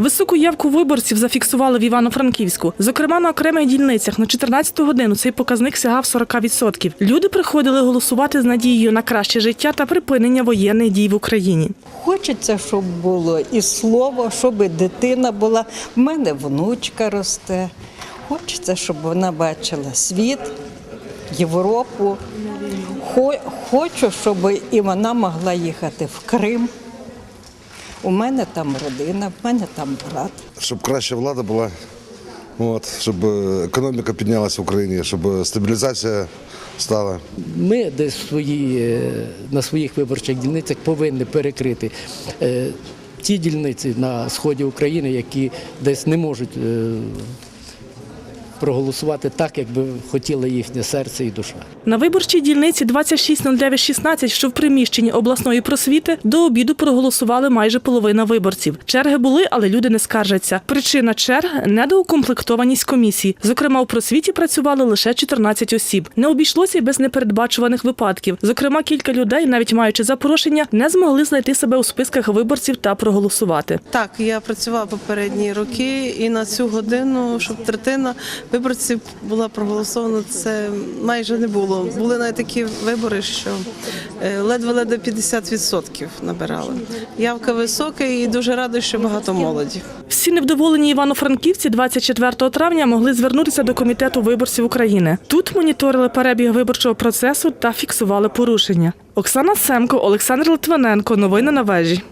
Високу явку виборців зафіксували в Івано-Франківську. Зокрема, на окремих дільницях на 14 годину цей показник сягав 40%. Люди приходили голосувати з надією на краще життя та припинення воєнних дій в Україні. Хочеться, щоб було і слово, щоб і дитина була. В мене внучка росте. Хочеться, щоб вона бачила світ, Європу. Хочу, щоб і вона могла їхати в Крим. У мене там родина, в мене там брат. щоб краща влада була, от, щоб е, економіка піднялася в Україні, щоб е, стабілізація стала. Ми десь свої, е, на своїх виборчих дільницях повинні перекрити ті дільниці на сході України, які десь не можуть проголосувати так, як би хотіло їхнє серце і душа. На виборчій дільниці 260916, що в приміщенні обласної просвіти, до обіду проголосували майже половина виборців. Черги були, але люди не скаржаться. Причина черг недоукомплектованість комісій. Зокрема, у просвіті працювали лише 14 осіб. Не обійшлося й без непередбачуваних випадків. Зокрема, кілька людей, навіть маючи запрошення, не змогли знайти себе у списках виборців та проголосувати. Так, я працювала попередні роки, і на цю годину, щоб третина виборців була проголосована, це майже не було. Були навіть такі вибори, що ледве-ледве 50% набирали. Явка висока і дуже рада, що багато молоді. Всі невдоволені івано-франківці 24 травня могли звернутися до комітету виборців України. Тут моніторили перебіг виборчого процесу та фіксували порушення. Оксана Семко, Олександр Литвиненко. Новини на вежі.